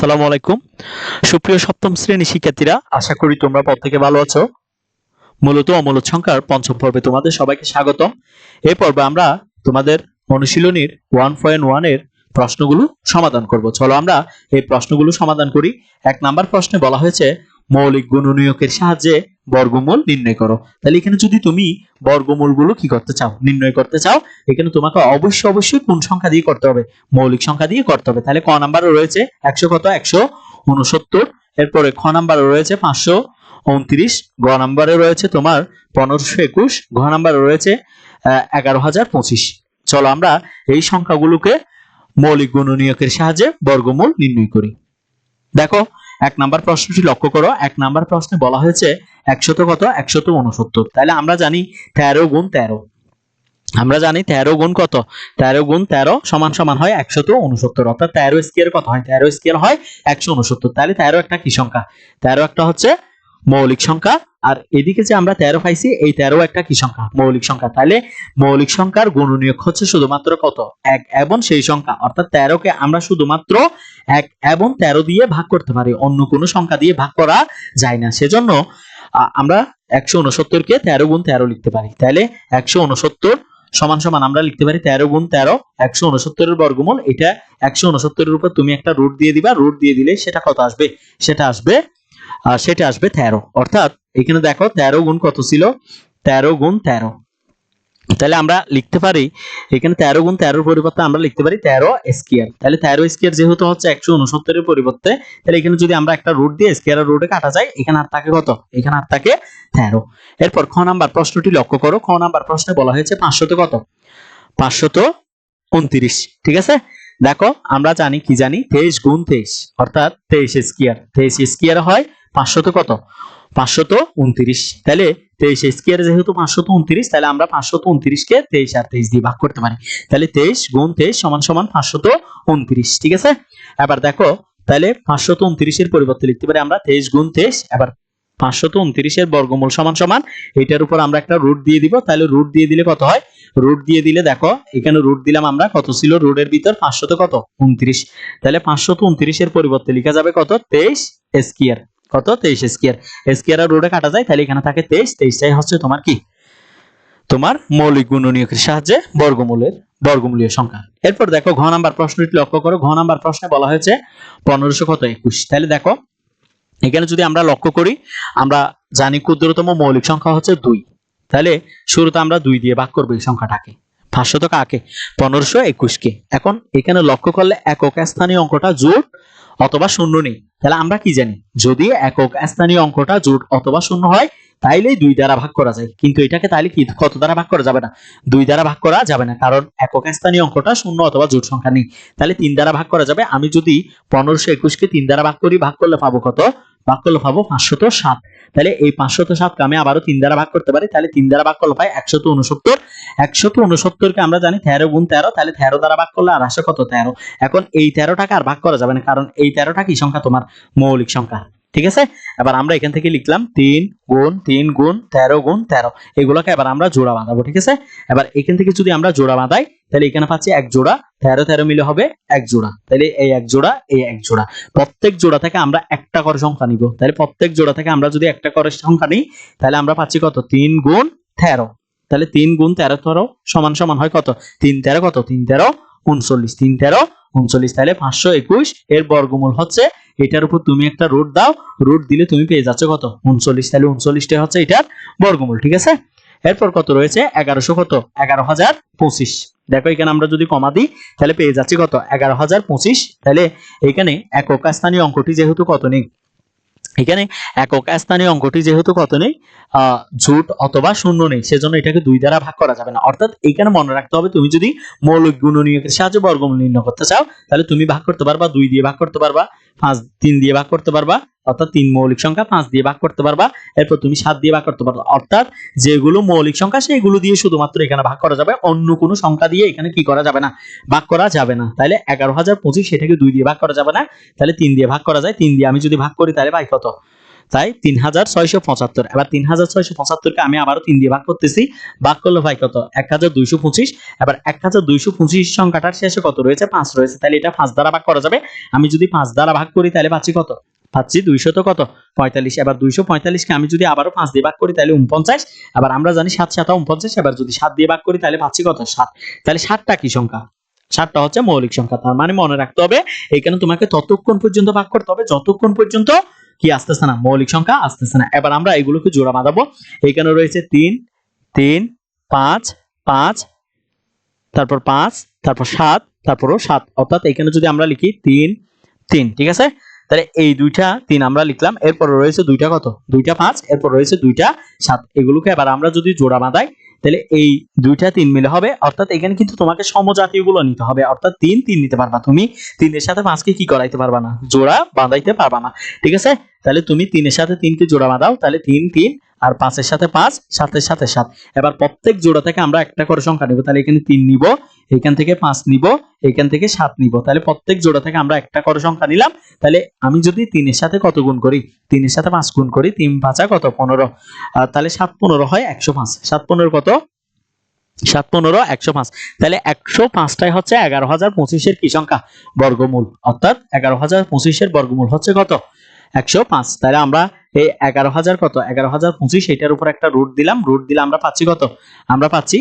আসসালামু আলাইকুম। সুপ্রিয় সপ্তম শ্রেণি শিক্ষার্থীরা, আশা করি তোমরা প্রত্যেকে ভালো আছো। মূলত অমূলত সংখ্যার পঞ্চম পর্বে তোমাদের সবাইকে স্বাগতম। এই পর্বে আমরা তোমাদের অনুশীলনীর ওয়ান পয়েন্ট এর প্রশ্নগুলো সমাধান করব। চলো আমরা এই প্রশ্নগুলো সমাধান করি। এক নাম্বার প্রশ্নে বলা হয়েছে, মৌলিক গুণনীয়কের সাহায্যে বর্গমূল নির্ণয় করো। তাহলে এখানে যদি তুমি বর্গমূলগুলো কি করতে চাও? নির্ণয় করতে চাও, এখানে তোমাকে অবশ্যই অবশ্যই কোন সংখ্যা দিয়ে করতে হবে? মৌলিক সংখ্যা দিয়ে করতে হবে। তাহলে ক নাম্বারে রয়েছে? একশো কত? একশো উনসত্তর এরপরে খ নাম্বারে রয়েছে? পাঁচশো উনত্রিশ। গ নাম্বারে রয়েছে তোমার পনেরোশো একুশ। ঘ নাম্বারে রয়েছে এগারো হাজার পঁচিশ। চলো আমরা এই সংখ্যাগুলোকে মৌলিক গুণনীয়কের সাহায্যে বর্গমূল নির্ণয় করি। দেখো এক নাম্বার প্রশ্নটি লক্ষ্য করো। এক নাম্বার প্রশ্নে বলা হয়েছে একশত কত? একশত উনসত্তর তাহলে আমরা জানি তেরো গুণ তেরো। আমরা জানি তেরো গুণ কত? তেরো গুণ তেরো সমান সমান হয় একশত উনসত্তর অর্থাৎ তেরো স্কেয়ার কত হয়? তেরো স্কেয়ার হয় একশো উনসত্তর তাহলে তেরো একটা কি সংখ্যা? তেরো একটা হচ্ছে মৌলিক সংখ্যা আর এদিকে যে আমরা তেরো পাইছি, এই তেরো একটা কি সংখ্যা? মৌলিক সংখ্যা। তাহলে মৌলিক সংখ্যার গুণনীয়ক হচ্ছে শুধুমাত্র কত? এক এবং সেই সংখ্যা। অর্থাৎ তেরোকে আমরা শুধুমাত্র এক এবং তেরো দিয়ে ভাগ করতে পারি। অন্য কোনো সংখ্যা দিয়ে ভাগ করা যায় না। সেজন্য আমরা একশো উনসত্তরকে তেরো গুণ তেরো লিখতে পারি। তাহলে একশো উনসত্তর সমান সমান আমরা লিখতে পারি তেরো গুণ তেরো। একশো উনসত্তরের বর্গমূল, এটা একশো উনসত্তরের উপর তুমি একটা রুট দিয়ে দিবা। রুট দিয়ে দিলে সেটা কত আসবে? সেটা আসবে সেটা আসবে তেরো। অর্থাৎ এখানে দেখো তেরো গুণ কত ছিল? তেরো গুণ তেরো। তাহলে আমরা লিখতে পারি, এখানে তেরো গুণ তেরোর পরিবর্তে আমরা লিখতে পারি তেরো স্কোয়ার তাহলে তেরো স্কোয়ার যেহেতু হচ্ছে একশো উনসত্তরের পরিবর্তে, তাহলে এখানে যদি আমরা একটা রুট দিয়ে স্কোয়ারের রুটে কাটা যায় এখানে আর থাকে কত? এখানে আর থাকে তেরো। এরপর খ নাম্বার প্রশ্নটি লক্ষ্য করো। খ নাম্বার প্রশ্নে বলা হয়েছে পাঁচশত কত? পাঁচশত উনত্রিশ। ঠিক আছে? দেখো, আমরা জানি, কি জানি? তেইশ গুণ তেইশ। অর্থাৎ তেইশ স্কোয়ার তেইশ স্কোয়ার হয় পাঁচশত কত? পাঁচশত উনত্রিশ। তাহলে তেইশ স্কোয়ার যেহেতু পাঁচশত উনত্রিশ তাহলে আমরা পাঁচশত উনত্রিশকে তেইশ আর তেইশ দিয়ে ভাগ করতে পারি। তাহলে তেইশ গুণ তেইশ সমান সমান পাঁচশত উনত্রিশ, ঠিক আছে? এবার দেখো তাহলে পাঁচশত উনত্রিশের পরিবর্তে লিখতে পারি আমরা তেইশ গুণ তেইশ, এবার পাঁচশত উনত্রিশের বর্গমূল সমান সমান এটার উপর আমরা একটা রুট দিয়ে দিব। তাহলে রুট দিয়ে দিলে কত হয়? রুট দিয়ে দিলে দেখো, এখানে রুট দিলাম আমরা, কত ছিল? রুটের ভিতর পাঁচশত কত? উনত্রিশ। তাহলে পাঁচশত উনত্রিশের পরিবর্তে লেখা যাবে কত? তেইশ স্কিয়ার কত? তেইশ স্কিয়ার স্কিয়ার আর কাটা যায়, তাহলে এখানে থাকে তেইশ। তেইশটাই হচ্ছে তোমার কি? তোমার মৌলিক গুণনীয়কের সাহায্যে বর্গমূলের, বর্গমূলীয় সংখ্যা। এরপর দেখো ঘ নাম্বার প্রশ্নটি লক্ষ্য করো। ঘ নাম্বার প্রশ্নে বলা হয়েছে পনেরোশো কত? একুশ। তাহলে দেখো, এখানে যদি আমরা লক্ষ্য করি, আমরা জানি ক্ষুদ্রতম মৌলিক সংখ্যা হচ্ছে দুই। তাহলে শুরুতে আমরা দুই দিয়ে ভাগ করব এই সংখ্যাটাকে। পাঁচশো তো কাকে? পনেরোশো একুশকে। এখন এখানে লক্ষ্য করলে একক স্থানীয় অঙ্কটা জোট অথবা শূন্য নেই। তাহলে আমরা কি জানি? যদি একক স্থানীয় অঙ্কটা জোট অথবা শূন্য হয়, তাইলেই দুই দ্বারা ভাগ করা যায়। কিন্তু এটাকে তাইলে কি? কত দ্বারা ভাগ করা যাবে না? দুই দ্বারা ভাগ করা যাবে না। কারণ একক স্থানীয় অঙ্কটা শূন্য অথবা জোট সংখ্যা নেই। তাহলে তিন দ্বারা ভাগ করা যাবে। আমি যদি পনেরোশো একুশকে তিন দ্বারা ভাগ করি, ভাগ করলে পাবো কত? ভাগ করলে পাবো পাঁচশত সাত। তাহলে এই পাঁচশত সাতকে আমি আবারও তিন দ্বারা ভাগ করতে পারি। তাহলে তিন দ্বারা ভাগ করলে পাই একশত উনসত্তর। একশত উনসত্তরকে আমরা জানি তেরো গুণ তেরো, তাহলে তেরো দ্বারা ভাগ করলে আর আসে কত? তেরো। এখন এই তেরোটাকে আর ভাগ করা যাবে না, কারণ এই তেরোটা কি সংখ্যা? তোমার মৌলিক সংখ্যা। ঠিক আছে? এবার আমরা এখান থেকে লিখলাম তিন গুণ তিন গুণ, তেরো গুণ, তেরো। এগুলোকে এবার আমরা জোড়া বাঁধাবো, ঠিক আছে? এবার এখান থেকে যদি আমরা জোড়া বাঁধাই, তাহলে এখানে পাচ্ছি এক জোড়া, তেরো তেরো মিলে হবে এক জোড়া। তাহলে এই এক জোড়া, এই এক জোড়া। প্রত্যেক জোড়া থেকে আমরা একটা করে সংখ্যা নিব। তাহলে প্রত্যেক জোড়া থেকে আমরা যদি একটা করে সংখ্যা নিই, তাহলে আমরা পাচ্ছি কত? তিন গুণ, তেরো। তাহলে তিন গুণ তেরো তেরো সমান সমান হয় কত? তিন তেরো কত? তিন তেরো উনচল্লিশ। তিন তেরো উনচল্লিশ, তাহলে পাঁচশো একুশ। এর বর্গমূল হচ্ছে এটার উপর তুমি একটা রুট দাও রুট দিলে তুমি পেয়ে যাচ্ছ কত? উনচল্লিশ, তাহলে উনচল্লিশটা হচ্ছে এটার বর্গমূল, ঠিক আছে? এরপর কত রয়েছে? এগারোশো কত? এগারো হাজার পঁচিশ। দেখো, এখানে আমরা যদি কমা দিই, তাহলে পেয়ে যাচ্ছি কত? এগারো হাজার পঁচিশ। তাহলে এখানে একক স্থানীয় অঙ্কটি যেহেতু কত নেই? এখানে একক স্থানীয় অঙ্কটি যেহেতু কত নেই জোট অথবা শূন্য নেই, সেজন্য এটাকে দুই দ্বারা ভাগ করা যাবে না। অর্থাৎ এখানে মনে রাখতে হবে, তুমি যদি মৌলিক গুণনীয়কের সাহায্যে বর্গমূল নির্ণয় করতে চাও, তাহলে তুমি ভাগ করতে পারবা, দুই দিয়ে ভাগ করতে পারবা। পাঁচ তিন দিয়ে ভাগ করতে পারবা, অর্থাৎ তিন মৌলিক সংখ্যা পাঁচ দিয়ে ভাগ করতে পারবা, এরপর তুমি সাত দিয়ে ভাগ করতে পারবা। অর্থাৎ যেগুলো মৌলিক সংখ্যা, সেগুলো দিয়ে শুধুমাত্র এখানে ভাগ করা যাবে, অন্য কোনো সংখ্যা দিয়ে এখানে কি করা যাবে না, ভাগ করা যাবে না। তাহলে এগারো হাজার পঁচিশ, সেটাকে দুই দিয়ে ভাগ করা যাবে না। তাহলে তিন দিয়ে ভাগ করা যায়, তিন দিয়ে আমি যদি ভাগ করি, তাহলে ভাই কত? তাই তিন হাজার ছয়শো পঁচাত্তর। এবার তিন হাজার ছয়শো পঁচাত্তরকে আমি আবারও তিন দিয়ে ভাগ করতেছি। ভাগ করলে ভাই কত? এক হাজার দুইশো পঁচিশ। এবার এক হাজার দুইশো পঁচিশ সংখ্যাটার শেষে কত রয়েছে? পাঁচ রয়েছে। তাহলে এটা পাঁচ দ্বারা ভাগ করা যাবে। আমি যদি পাঁচ দ্বারা ভাগ করি তাহলে পাচ্ছি কত? পাচ্ছি দুইশো তো কত? পঁয়তাল্লিশ। এবার দুইশো পঁয়তাল্লিশকে আমি যদি আবারও পাঁচ দিয়ে ভাগ করি তাহলে উনপঞ্চাশ। এবার আমরা জানি সাত সাতা উনপঞ্চাশ। এবার যদি সাত দিয়ে ভাগ করি তাহলে পাচ্ছি কত? সাত। তাহলে সাতটা কি সংখ্যা? সাতটা হচ্ছে মৌলিক সংখ্যা। তার মানে মনে রাখতে হবে এখানে তোমাকে ততক্ষণ পর্যন্ত ভাগ করতে হবে। যতক্ষণ পর্যন্ত কি আসতেছে না? মৌলিক সংখ্যা আসতেছে না। এবার আমরা এগুলোকে জোড়া বাঁধাবো। এখানে রয়েছে তিন তিন, পাঁচ পাঁচ, তারপর পাঁচ, তারপর সাত, তারপরও সাত। অর্থাৎ এখানে যদি আমরা লিখি তিন তিন, ঠিক আছে? তাহলে এই দুইটা তিন আমরা লিখলাম। এরপর রয়েছে দুইটা কত? দুইটা পাঁচ, এরপর রয়েছে দুইটা সাত। এগুলোকে এবার আমরা যদি জোড়া বাঁধাই, তাহলে এই দুইটা তিন মিলে হবে। অর্থাৎ এখানে কিন্তু তোমাকে সমজাতীয়গুলো নিতে হবে। অর্থাৎ তিন তিন নিতে পারবা তুমি। তিনের সাথে পাঁচকে কি করাইতে পারবা না? জোড়া বাঁধাইতে পারবা না। ঠিক আছে? তাহলে তুমি তিনের সাথে তিনকে জোড়া বাঁধাও, তাহলে তিন তিন আর পাঁচের সাথে পাঁচ, সাতের সাথে সাত। এবার প্রত্যেক জোড়া থেকে আমরা একটা করে সংখ্যা নিব, তাহলে এখানে তিন নিব এখান থেকে পাঁচ নিব এখান থেকে সাত নিব। তাহলে প্রত্যেক জোড়া থেকে আমরা একটা করে সংখ্যা নিলাম, তাহলে আমি যদি তিনের সাথে কত গুণ করি? তিনের সাথে পাঁচ গুণ করি, তিন পাঁচা কত? পনেরো। তাহলে সাত পনেরো হয় একশো পাঁচ। সাত পনেরো কত? সাত পনেরো, একশো পাঁচ। তাহলে একশো পাঁচটাই হচ্ছে এগারো হাজার পঁচিশের কি সংখ্যা? বর্গমূল। অর্থাৎ এগারো হাজার পঁচিশের বর্গমূল হচ্ছে কত? একশো পাঁচ। তাহলে আমরা এই এগারো হাজার কত? এগারো হাজার উপর একটা রুট দিলাম। রুট দিলে আমরা পাচ্ছি কত? আমরা পাচ্ছি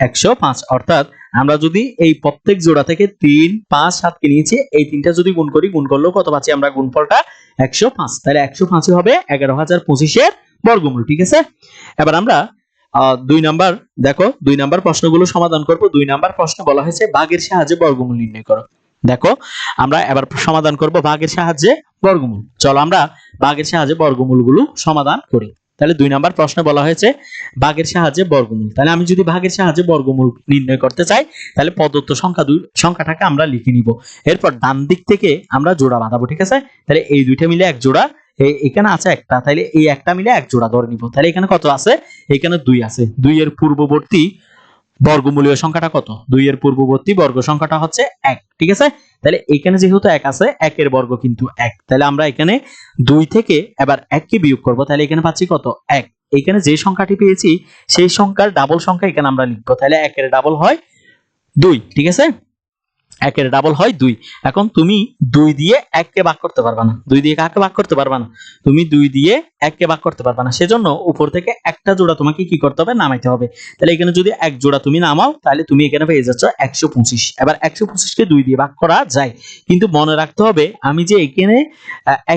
একশো পাঁচ। অর্থাৎ আমরা যদি এই প্রত্যেক জোড়া থেকে নিয়েছি এই তিনটা যদি গুণ করি, গুণ করলেও কত পাচ্ছি আমরা? গুণফলটা একশো পাঁচ। তাহলে একশো পাঁচই হবে এগারো হাজার বর্গমূল, ঠিক আছে? এবার আমরা দুই নাম্বার, দেখো, দুই নাম্বার প্রশ্নগুলো সমাধান করব। দুই নাম্বার প্রশ্ন বলা হয়েছে ভাগের সাহায্যে বর্গমূল নির্ণয় করো। দেখো, আমরা এবার সমাধান করব ভাগের সাহায্যে বর্গমূল। চলো আমরা ভাগের সাহায্যে বর্গমূলগুলো সমাধান করি। তাহলে দুই নাম্বার প্রশ্নে বলা হয়েছে ভাগের সাহায্যে বর্গমূল। তাহলে আমি যদি ভাগের সাহায্যে বর্গমূল নির্ণয় করতে চাই, তাহলে প্রদত্ত সংখ্যা দুই, সংখ্যাটাকে আমরা লিখে নিব। এরপর ডান দিক থেকে আমরা জোড়া বাঁধাবো, ঠিক আছে? তাহলে এই দুইটা মিলে এক জোড়া এখানে আছে একটা, তাহলে এই একটা মিলে এক জোড়া ধরে নিব। তাহলে এখানে কত আছে? এখানে দুই আছে। দুই এর পূর্ববর্তী বর্গমূলীয় সংখ্যাটা কত? দুই এর পূর্ববর্তী বর্গ সংখ্যাটা হচ্ছে এক, ঠিক আছে? তাহলে এখানে যেহেতু এক আছে, একের বর্গ কিন্তু এক। তাহলে আমরা এখানে দুই থেকে এবার এককে বিয়োগ করব, তাহলে এখানে পাচ্ছি কত? এক। এখানে যে সংখ্যাটি পেয়েছি, সেই সংখ্যার ডাবল সংখ্যা এখানে আমরা লিখব। তাহলে একের ডাবল হয় দুই, ঠিক আছে? একের ডাবল হয় দুই। এখন তুমি দুই দিয়ে এককে ভাগ করতে পারবা না। দুই দিয়ে কাকে ভাগ করতে পারবা না? তুমি দুই দিয়ে এককে ভাগ করতে পারবা না। সেজন্য উপর থেকে একটা জোড়া তোমাকে কি করতে হবে? নামাইতে হবে। তাহলে এখানে যদি এক জোড়া তুমি নামাও, তাহলে তুমি এখানে পেয়ে যাচ্ছ একশো পঁচিশ। এবার একশো পঁচিশকে দুই দিয়ে ভাগ করা যায়। কিন্তু মনে রাখতে হবে, আমি যে এখানে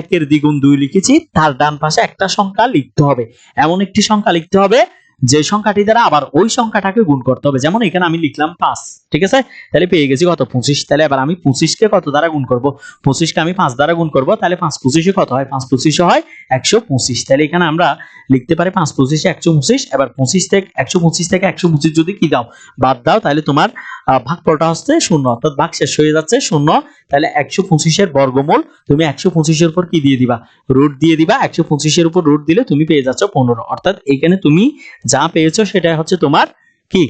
একের দ্বিগুণ দুই লিখেছি, তার ডান পাশে একটা সংখ্যা লিখতে হবে। এমন একটি সংখ্যা লিখতে হবে যে সংখ্যাটি দ্বারা আবার ওই সংখ্যাটাকে গুণ করতে হবে। যেমন এখানে আমি লিখলাম পাঁচ ঠিক আছে? তাহলে পেয়ে গেছি কত? পঁচিশ। তাহলে এবার আমি পঁচিশকে কত দ্বারা গুণ করব? পঁচিশকে আমি পাঁচ দ্বারা গুণ করব তাহলে পাঁচ পঁচিশে কত হয়? পাঁচ পঁচিশে হয় একশো পঁচিশ। তাহলে এখানে আমরা লিখতে পারি পাঁচ পঁচিশে একশো পঁচিশ। এবার পঁচিশ থেকে একশো পঁচিশ থেকে একশো পঁচিশ যদি কি দাও? বাদ দাও তাহলে তোমার আহ, ভাগফলটা হচ্ছে শূন্য। অর্থাৎ ভাগ শেষ হয়ে যাচ্ছে শূন্য তাহলে একশো পঁচিশের বর্গমূল, তুমি একশো পঁচিশের উপর কি দিয়ে দিবা? রুট দিয়ে দিবা, একশো পঁচিশের উপর রুট দিলে তুমি পেয়ে যাচ্ছ পনেরো। অর্থাৎ এখানে তুমি যা পেয়েছ সেটা হচ্ছে তোমার কি?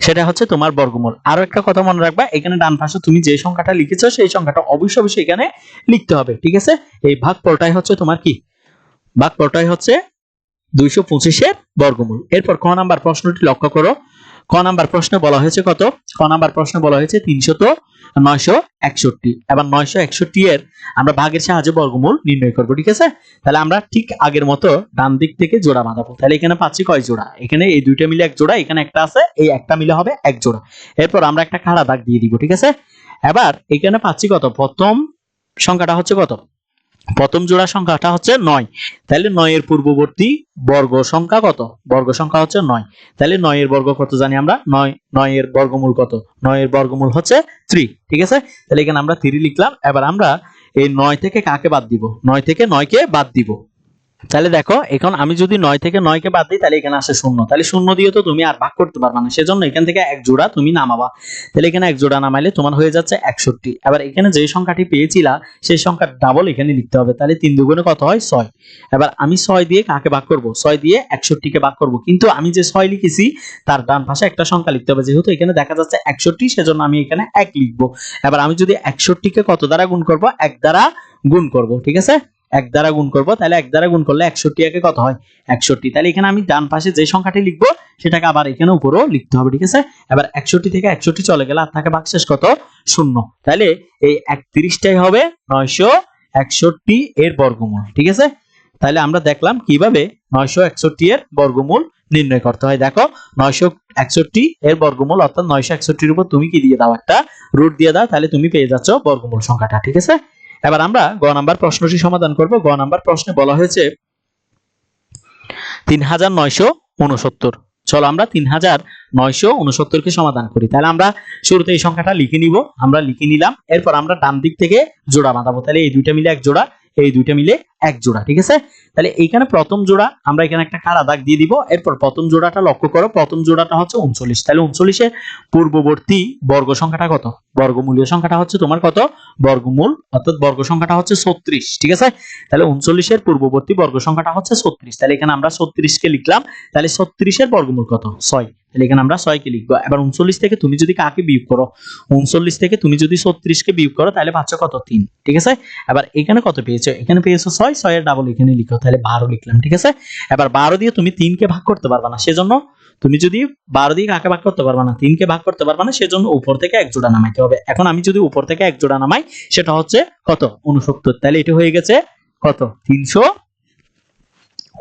সেটা হচ্ছে তোমার বর্গমূল। আরও একটা কথা মনে রাখবা, এখানে ডান পাশে তুমি যে সংখ্যাটা লিখেছো সেই সংখ্যাটা অবশ্যই অবশ্যই এখানে লিখতে হবে, ঠিক আছে? এই ভাগফলটাই হচ্ছে তোমার কি? ভাগফলটাই হচ্ছে দুইশো পঁচিশের বর্গমূল। এরপর ক নাম্বার প্রশ্নটি লক্ষ্য করো। ক নাম্বার প্রশ্ন বলা হয়েছে কত? ক নাম্বার প্রশ্ন বলা হয়েছে তিনশত নয়শো একষট্টি। এবার নয়শো একষট্টি এর আমরা ভাগের সাহায্যে বর্গমূল নির্ণয় করব, ঠিক আছে? তাহলে আমরা ঠিক আগের মতো ডান দিক থেকে জোড়া বাঁধাবো। তাহলে এখানে পাচ্ছি কয় জোড়া? এখানে এই দুইটা মিলে এক জোড়া, এখানে একটা আছে, এই একটা মিলে হবে এক জোড়া। এরপর আমরা একটা খাড়া দাগ দিয়ে দিব, ঠিক আছে? এবার এখানে পাচ্ছি কত? প্রথম সংখ্যাটা হচ্ছে কত? প্রথম জোড়া সংখ্যাটা হচ্ছে নয়। তাহলে নয়ের পূর্ববর্তী বর্গ সংখ্যা কত? বর্গ সংখ্যা হচ্ছে নয়। তাহলে নয়ের বর্গ কত জানি আমরা? নয়, নয়ের বর্গমূল কত? নয়ের বর্গমূল হচ্ছে থ্রি, ঠিক আছে? তাহলে এখানে আমরা থ্রি লিখলাম। এবার আমরা এই নয় থেকে কাকে বাদ দিব? নয় থেকে নয়কে বাদ দিব। তাহলে দেখো, এখন আমি যদি নয় থেকে নয়কে বাদ দিই, তাহলে এখানে আসে শূন্য। তাহলে শূন্য দিয়ে তো তুমি আর ভাগ করতে পারবে না। সেজন্য এখান থেকে এক জোড়া তুমি নামাবা। তাহলে এখানে এক জোড়া নামাইলে তোমার হয়ে যাচ্ছে একষট্টি। এবার এখানে যে সংখ্যাটি পেয়েছিলা, সেই সংখ্যার ডাবল এখানে লিখতে হবে। তাহলে তিন দুগুণে কত হয়? ছয়। এবার আমি ছয় দিয়ে কাকে ভাগ করব? ছয় দিয়ে একষট্টিকে ভাগ করব। কিন্তু আমি যে ছয় লিখেছি, তার ডান পাশে একটা সংখ্যা লিখতে হবে। যেহেতু এখানে দেখা যাচ্ছে একষট্টি, সেজন্য আমি এখানে এক লিখব। এবার আমি যদি একষট্টিকে কত দ্বারা গুণ করব? এক দ্বারা গুণ করব। ঠিক আছে? এক দ্বারা গুণ করব, তাহলে এক দ্বারা গুণ করলে একষট্টি একে কত হয়? একষট্টি। তাহলে এখানে আমি ডান পাশে যে সংখ্যাটি লিখব, সেটাকে আবার এখানে উপরেও লিখতে হবে, ঠিক আছে? এবার একষট্টি থেকে একষট্টি চলে গেলে আর থাকে ভাগশেষ কত? শূন্য। তাহলে এই একত্রিশটাই হবে নয়শো একষট্টি এর বর্গমূল, ঠিক আছে? তাহলে আমরা দেখলাম কীভাবে নয়শো একষট্টি এর বর্গমূল নির্ণয় করতে হয়। দেখো, নয়শো একষট্টি এর বর্গমূল, অর্থাৎ নয়শো একষট্টির উপর তুমি কি দিয়ে দাও একটা? রুট দিয়ে দাও, তাহলে তুমি পেয়ে যাচ্ছ বর্গমূল সংখ্যাটা, ঠিক আছে? এবার আমরা গ নাম্বার প্রশ্নটি সমাধান করব। গ নাম্বার প্রশ্নে বলা হয়েছে তিন হাজার নয়শো উনসত্তর। চলো আমরা তিন হাজার নয়শো উনসত্তরকে সমাধান করি। তাহলে আমরা শুরুতে এই সংখ্যাটা লিখে নিব। আমরা লিখে নিলাম। এরপর আমরা ডান দিক থেকে জোড়া বাঁধাবো। তাহলে এই দুইটা মিলে এক জোড়া এই দুইটা মিলে এক জোড়া, ঠিক আছে? তাহলে এইখানে প্রথম জোড়া আমরা এখানে একটা কারা দাগ দিয়ে দিব। এরপর প্রথম জোড়াটা লক্ষ্য করো, প্রথম জোড়াটা হচ্ছে উনচল্লিশ। তাহলে উনচল্লিশের পূর্ববর্তী বর্গ সংখ্যাটা কত? বর্গমূলীয় সংখ্যাটা হচ্ছে তোমার কত? বর্গমূল, অর্থাৎ বর্গ সংখ্যাটা হচ্ছে ছত্রিশ, ঠিক আছে? তাহলে উনচল্লিশের পূর্ববর্তী বর্গ সংখ্যাটা হচ্ছে ছত্রিশ। তাহলে এখানে আমরা ছত্রিশকে লিখলাম। তাহলে ছত্রিশের বর্গমূল কত? ছয়। তাহলে এখানে আমরা ছয়কে লিখব। এবার উনচল্লিশ থেকে তুমি যদি কাকে বিয়োগ করো? উনচল্লিশ থেকে তুমি যদি ছত্রিশকে বিয়োগ করো, তাহলে পাচ্ছ কত? তিন। ঠিক আছে? এবার এখানে কত পেয়েছ? এখানে পেয়েছ ছয় ছয়ের ডাবল এখানে লিখো, তাহলে বারো লিখলাম, ঠিক আছে? এবার বারো দিয়ে তুমি তিনকে ভাগ করতে পারবে না, সেজন্য তুমি যদি বারো দিয়ে কাকে ভাগ করতে পারবে না, তিনকে ভাগ করতে পারবে না, সেজন্য উপর থেকে এক জোড়া নামাইতে হবে। এখন আমি যদি উপর থেকে এক জোড়া নামাই, সেটা হচ্ছে কত? উনসত্তর তাহলে এটা হয়ে গেছে কত? তিনশো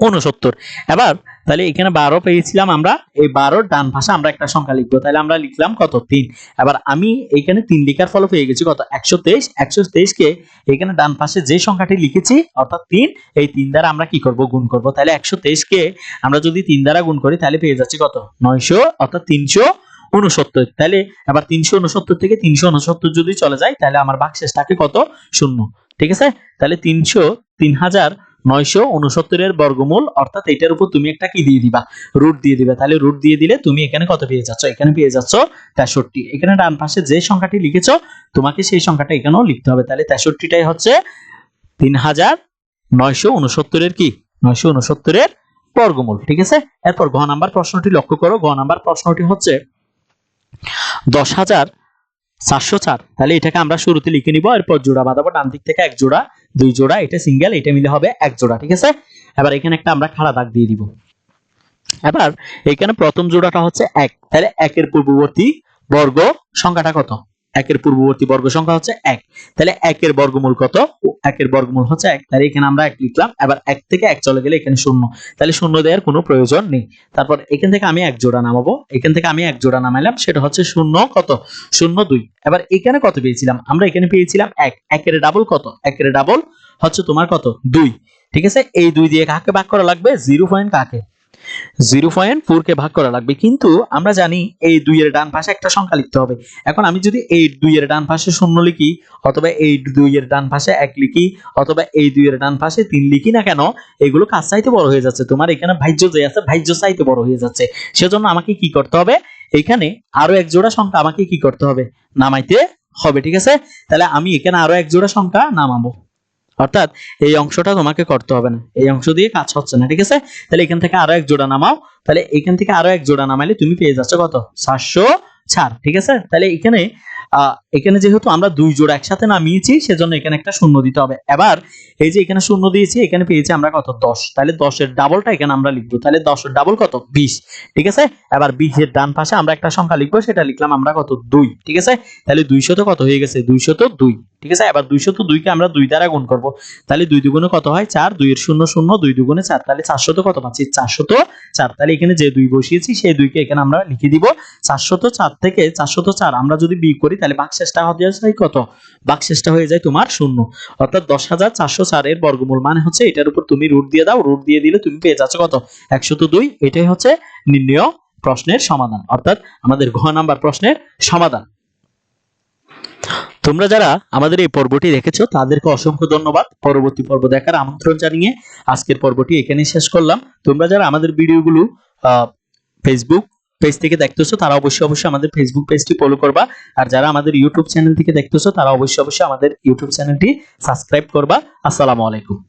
উনসত্তর এবার তাহলে এখানে বারো পেয়েছিলাম আমরা। এই বারোর ডান পাশে আমরা একটা সংখ্যা লিখব। তাহলে আমরা লিখলাম কত? তিন। এবার আমি এখানে তিন লিখার ফলে পেয়ে গেছি। কত? একশো তেইশ। একশো তেইশকে এখানে ডান পাশে যে সংখ্যাটি লিখেছি, অর্থাৎ তিন, এই তিন দ্বারা আমরা কি করব? গুণ করব। তাহলে একশো তেইশকে আমরা যদি তিন দ্বারা গুণ করি, তাহলে পেয়ে যাচ্ছি কত? নয়শো, অর্থাৎ তিনশো উনসত্তর। তাহলে আবার তিনশো উনসত্তর থেকে তিনশো উনসত্তর যদি চলে যায়, তাহলে আমার বাক্সেস থাকে কত? শূন্য। ঠিক আছে? তাহলে তিনশো তিন হাজার নয়শো উনসত্তরের বর্গমূল, অর্থাৎ এটার উপর তুমি একটা কি দিয়ে দিবা? রুট দিয়ে দিবা। তাহলে রুট দিয়ে দিলে তুমি এখানে কত পেয়ে যাচ্ছ? এখানে পেয়ে যাচ্ছ তেষট্টি। এখানে ডান পাশে যে সংখ্যাটি লিখেছো, তোমাকে সেই সংখ্যাটা এখানেও লিখতে হবে। তাহলে তেষট্টিটাই হচ্ছে তিন হাজার নয়শো উনসত্তরের কি? নয়শো উনসত্তরের বর্গমূল। ঠিক আছে? এরপর ঘ নাম্বার প্রশ্নটি লক্ষ্য করো। ঘ নাম্বার প্রশ্নটি হচ্ছে দশ হাজার চারশো চার। তাহলে এটাকে আমরা শুরুতে লিখে নিব। এরপর জোড়া বাঁধাবো। ডান দিক থেকে এক জোড়া দুই জোড়া, এটা সিঙ্গেল এটা মিলে হবে এক জোড়া, ঠিক আছে? এবার এখানে একটা আমরা খাড়া দাগ দিয়ে দিব। এবার এখানে প্রথম জোড়াটা হচ্ছে এক। তাহলে একের পূর্ববর্তী বর্গ সংখ্যাটা কত? একের পূর্ববর্তী বর্গ সংখ্যা হচ্ছে এক। তাহলে একের বর্গমূল কত? একের বর্গমূল হচ্ছে এক। তাহলে এখানে আমরা এক লিখলাম, এবার এক থেকে এক চলে গেলে এখানে শূন্য। তাহলে শূন্য দেওয়ার কোনো প্রয়োজন নেই। তারপর এখান থেকে আমি এক জোড়া নামাবো। এখান থেকে আমি এক জোড়া নামাইলাম, সেটা হচ্ছে শূন্য কত? শূন্য দুই। এবার এখানে কত পেয়েছিলাম? আমরা এখানে পেয়েছিলাম এক। একের ডাবল কত? একের ডাবল হচ্ছে তোমার কত? দুই। ঠিক আছে? এই দুই দিয়ে কাকে ভাগ করা লাগবে? জিরো পয়েন্ট কাকে? জিরো পয়েন্ট ফোর কে ভাগ করা লাগবে। কিন্তু আমরা জানি এই দুইয়ের ডান পাশে একটা সংখ্যা লিখতে হবে। এখন আমি যদি এই দুইয়ের ডান পাশে শূন্য লিখি, অথবা এই দুইয়ের ডান পাশে এক লিখি, অথবা এই দুইয়ের ডান পাশে তিন লিখি না কেন, এগুলো কাজ চাইতে বড় হয়ে যাচ্ছে? তোমার এখানে ভাজ্য যে আছে ভাজ্য চাইতে বড় হয়ে যাচ্ছে। সেজন্য আমাকে কি করতে হবে? এখানে আরও এক জোড়া সংখ্যা আমাকে কি করতে হবে? নামাইতে হবে, ঠিক আছে? তাহলে আমি এখানে আরও এক জোড়া সংখ্যা নামাবো। অর্থাৎ এই অংশটা তোমাকে করতে হবে না। এই অংশ দিয়ে কাজ হচ্ছে না, ঠিক আছে? তাহলে এখান থেকে আরও এক জোড়া নামাও। তাহলে এখান থেকে আরও এক জোড়া নামাইলে তুমি পেয়ে যাচ্ছ কত? সাতশো ছাড় ঠিক আছে? তাহলে এখানে এখানে যেহেতু আমরা দুই জোড়া একসাথে নামিয়েছি, সেজন্য এখানে একটা শূন্য দিতে হবে। এবার এই যে এখানে শূন্য দিয়েছি, এখানে পেয়েছি আমরা কত? দশ। তাহলে দশের ডাবলটা এখানে আমরা লিখব। তাহলে দশের ডাবল কত? বিশ। ঠিক আছে? এবার বিশের ডান পাশে আমরা একটা সংখ্যা লিখব, সেটা লিখলাম আমরা কত? দুই। ঠিক আছে? তাহলে দুইশত কত হয়ে গেছে? দুইশত দুই। ঠিক আছে? এবার দুইশত দুইকে আমরা দুই দ্বারা গুণ করব। তাহলে দুই দুগুণে কত হয়? চার। দুইয়ের শূন্য শূন্য, দুই দুগুণে চার। তাহলে চারশত কত পাচ্ছি? চারশত চার। তাহলে এখানে যে দুই বসিয়েছি, সেই দুইকে এখানে আমরা লিখে দিব। চারশত চার থেকে চারশত চার আমরা যদি বিয়োগ করি, তাহলে বাকশেষটা হয়ে যায় কত? বাকশেষটা হয়ে যায় তোমার শূন্য। অর্থাৎ দশ হাজার চারশো চারের বর্গমূল মানে হচ্ছে এটার উপর তুমি রুট দিয়ে দাও রুট দিয়ে দিলে তুমি পেয়ে যাচ্ছ কত? একশত দুই। এটাই হচ্ছে নির্ণয় প্রশ্নের সমাধান। অর্থাৎ আমাদের ঘ নাম্বার প্রশ্নের সমাধান। তোমরা যারা আমাদের এই পর্বটি দেখেছ, তাদেরকে অসংখ্য ধন্যবাদ। পরবর্তী পর্ব দেখার আমন্ত্রণ জানিয়ে আজকের পর্বটি এখানেই শেষ করলাম। তোমরা যারা আমাদের ভিডিওগুলো ফেসবুক পেজ থেকে দেখতেছো, তারা অবশ্যই অবশ্যই আমাদের ফেসবুক পেজটি ফলো করবা। আর যারা আমাদের ইউটিউব চ্যানেল থেকে দেখতেছো, তারা অবশ্যই অবশ্যই আমাদের ইউটিউব চ্যানেলটি সাবস্ক্রাইব করবা। আসসালামু আলাইকুম।